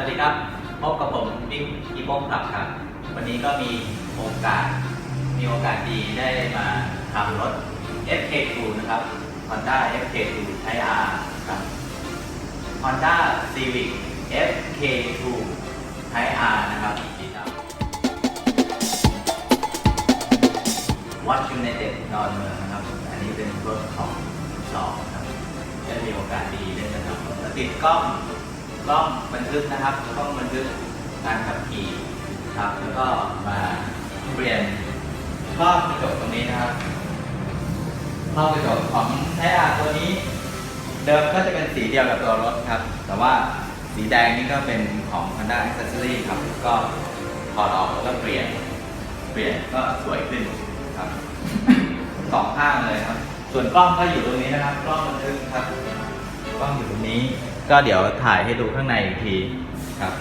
สวัสดีครับ พบกับผมบิ๊กอีโมงครับครับ วันนี้ก็มีโอกาส มีโอกาสดีได้มาทำรถ FK2 นะครับ Honda FK2 Type R ครับ Honda Civic FK2 Type R นะครับสีดำ Watch United ดอนเมืองนะครับ อันนี้เป็นรถของสองครับได้มีโอกาสดีได้มาทำรถติดกล้อง กล้องบันทึกนะครับกล้องบันทึกการขับขี่ครับแล้วก็มาเปลี่ยนรอบกระจกตรงนี้นะครับรอบกระจกของไทอาตัวนี้ เดิมก็จะเป็นสีเดียวกับตัวรถครับ แต่ว่าสีแดงนี่ก็เป็นของ Honda Accessory ครับ ก็ถอดออกแล้วก็เปลี่ยน เปลี่ยนก็สวยขึ้นครับสองข้างเลยครับ ส่วนกล้องก็อยู่ตรงนี้นะครับ กล้องบันทึกครับ กล้องอยู่ตรงนี้ ก็เดี๋ยวถ่ายให้ดูข้างในอีกทีครับ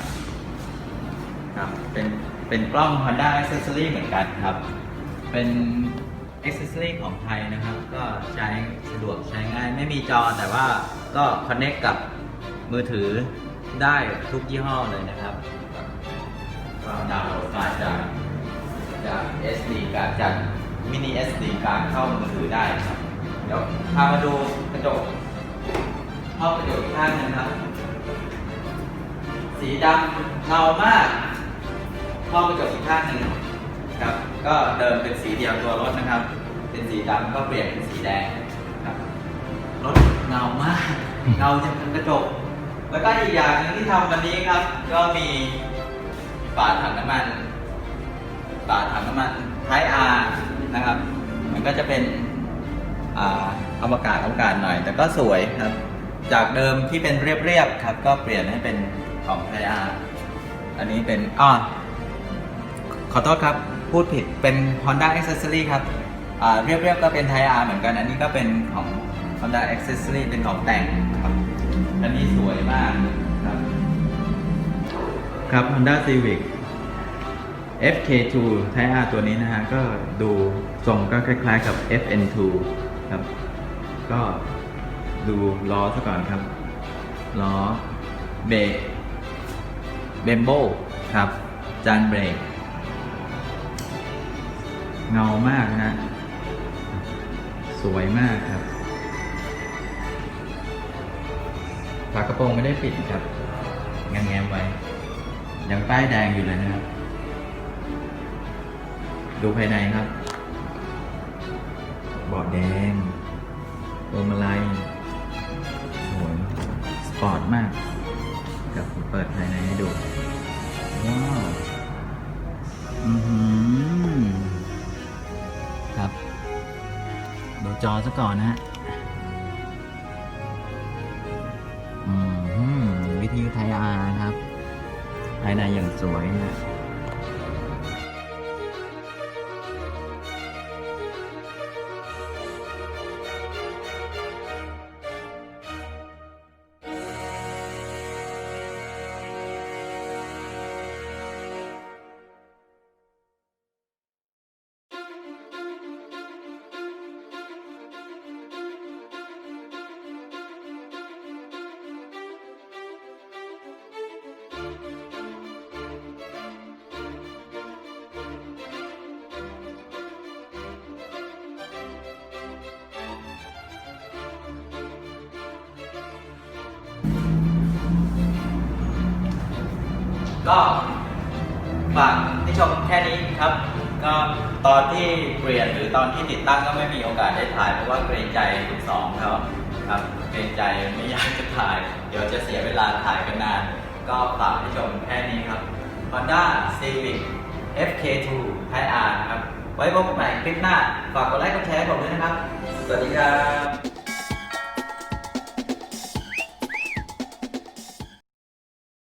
ครับเป็นเป็นกล้อง Honda Accessory เหมือนกันครับ เป็น Accessory ของไทยนะครับ ก็ใช้สะดวกใช้ง่าย ไม่มีจอแต่ว่าก็ Connect กับมือถือได้ทุกยี่ห้อเลยนะครับก็ดาวน์โหลดไฟล์จากจาก SD การจากมินิ SD การเข้ามือถือได้ครับ เดี๋ยวพามาดูกระจก ห้องกระจกอีกข้างนึงครับ สีดำเงามากห้องกระจกอีกข้างหนึ่งครับ ก็เดิมเป็นสีเดียวตัวรถนะครับ เป็นสีดำก็เปลี่ยนเป็นสีแดงครับรถเงามากเงาจะเป็นกระจกแล้วก็อีกอย่างหนึงที่ทำวันนี้ครับ ก็มีฝาถังน้ำมันฝาถังน้ำมันไทอาร์นะครับ มันก็จะเป็นอ่าอวกาศอวกาศหน่อย แต่ก็สวยครับ จากเดิมที่เป็นเรียบๆครับ ก็เปลี่ยนให้เป็นของไทอาร์อันนี้เป็นอ้อขอโทษครับ พูดผิดเป็น Honda Accessory ครับอ่าเรียบๆก็เป็นไทอาร์เหมือนกัน อันนี้ก็เป็นของ Honda Accessory เป็นของแต่งครับ อันนี้สวยมากครับ ครับ Honda Civic FK2 Type R ตัวนี้นะฮะ ก็ดูทรงก็คล้ายๆกับ FN2 ครับ ก็ ดูล้อซะก่อนครับ ล้อเบรกเบมโบครับ จานเบรก เงามากนะ สวยมากครับฝากระโปรงไม่ได้ปิดครับแง้มไว้ ยังป้ายแดงอยู่เลยนะครับ ดูภายในครับเบาะแดงพวงมาลัย ปอดมากกับผมเปิดภายในให้ดู ว้าว อือหือ ครับ ดูจอซะก่อนนะฮะ อืมฮึ่มวิทยุไทยอาร์ครับ ภายในอย่างสวยนะ ก็ฝากที่ชมแค่นี้ครับ ก็ตอนที่เปลี่ยนหรือตอนที่ติดตั้งก็ไม่มีโอกาสได้ถ่ายเพราะว่าเกรงใจคุณสองเขาครับเกรงใจไม่อยากจะถ่าย เดี๋ยวจะเสียเวลาถ่ายกันนาน ก็ฝากให้ชมแค่นี้ครับ Honda Civic FK2 Type R ครับ ไว้พบกันใหม่คลิปหน้า ฝากกดไลค์กดแชร์ผมด้วยนะครับ สวัสดีครับ